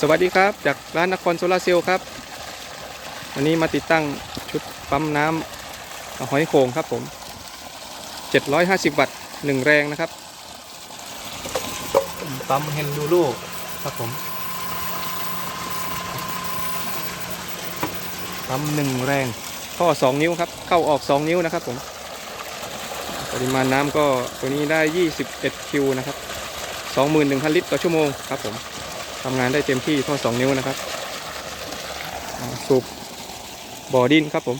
สวัสดีครับ จากร้านนครโซลาร์เซลล์ครับ วันนี้มาติดตั้งชุดปั๊มน้ำหอยโข่งครับผม 750 วัตต์หนึ่งแรงนะครับ ปั๊มเฮนดูโลครับผม ปั๊มหนึ่งแรงท่อ2 นิ้วครับ เข้าออก 2 นิ้วนะครับผม ปริมาณน้ำก็ตัวนี้ได้ 21 คิวนะครับ 21,000 ลิตรต่อชั่วโมงครับผม ทำงานได้เต็มที่ท่อ2นิ้วนะครับอ่าสูบบ่อดินครับผม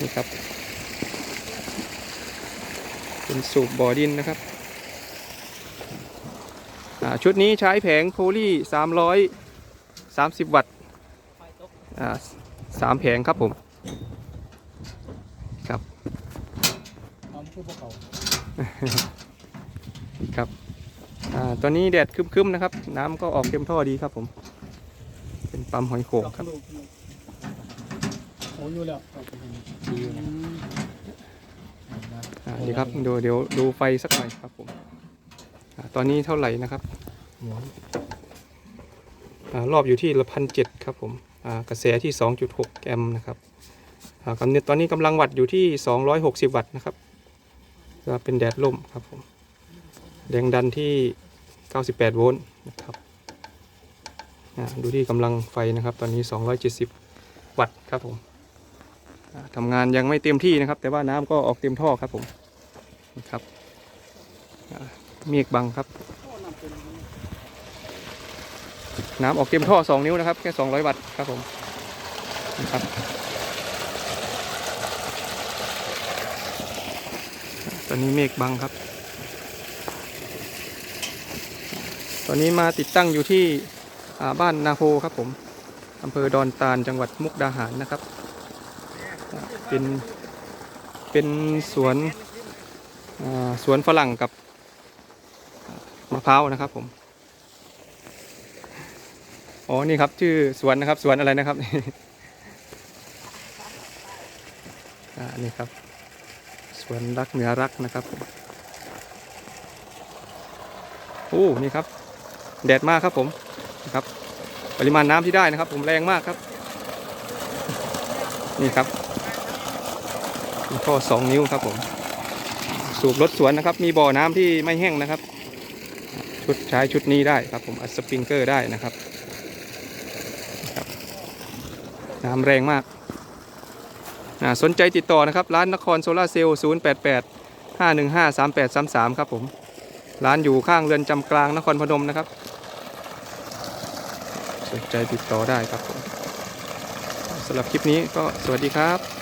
นี่ครับ เป็นสูบบ่อดินนะครับอ่าชุดนี้ใช้แผงโพลี330วัตต์อ่าสามแผงครับผมครับพร้อมผู้ประกอบครับ อ่าตอนนี้แดดครึ้มๆนะครับ น้ำก็ออกเต็มท่อดีครับผม เป็นปั๊มหอยโข่งครับลูกโอ้อยู่แล้วดีอยู่นะอ่าเดี๋ยวครับเดี๋ยวเดี๋ยวดูไฟสักหน่อยครับผมอาตอนนี้เท่าไหร่นะครับหมุนอารอบอยู่ที่ละพันเจ็ดครับผมอ่ากระแสที่ 2.6 แอมป์นะครับอ่ากำเนิดตอนนี้กำลังวัตต์อยู่ที่ 260 วัตต์นะครับก็เป็นแดดล่มครับผมแรงดันที่ 98 โวลต์นะครับดูที่กำลังไฟนะครับ ตอนนี้ 270 วัตต์ครับผมทำงานยังไม่เต็มที่นะครับ แต่ว่าน้ำก็ออกเต็มท่อครับผมนะครับเมฆบังครับ น้ำออกเต็มท่อ 2 นิ้วนะครับ แค่ 200 วัตต์ครับผมนะครับตอนนี้เมฆบังครับ ตอนนี้มาติดตั้งอยู่ที่บ้านนาโพครับผมอำเภอดอนตาลจังหวัดมุกดาหารนะครับ เป็นเป็นสวนสวนฝรั่งกับมะพร้าวนะครับผมอ๋อนี่ครับชื่อสวนนะครับสวนอะไรนะครับอ่านี่ครับสวนรักเหนือรักนะครับโอ้นี่ครับ แดดมากครับผมนะครับ ปริมาณน้ำที่ได้นะครับ ผมแรงมากครับ นี่ครับท่อสองนิ้วครับผม สูบรถสวนนะครับ มีบ่อน้ำที่ไม่แห้งนะครับ ชุดใช้ชุดนี้ได้ครับ ผมอัดสปริงเกอร์ได้นะครับน้ำแรงมากอ่าสนใจติดต่อนะครับ ร้านนครโซลาเซลล์ 088 515 3833 ครับผม ร้านอยู่ข้างเรือนจำกลางนครพนมนะครับ สนใจติดต่อได้ครับผมสำหรับคลิปนี้ก็สวัสดีครับ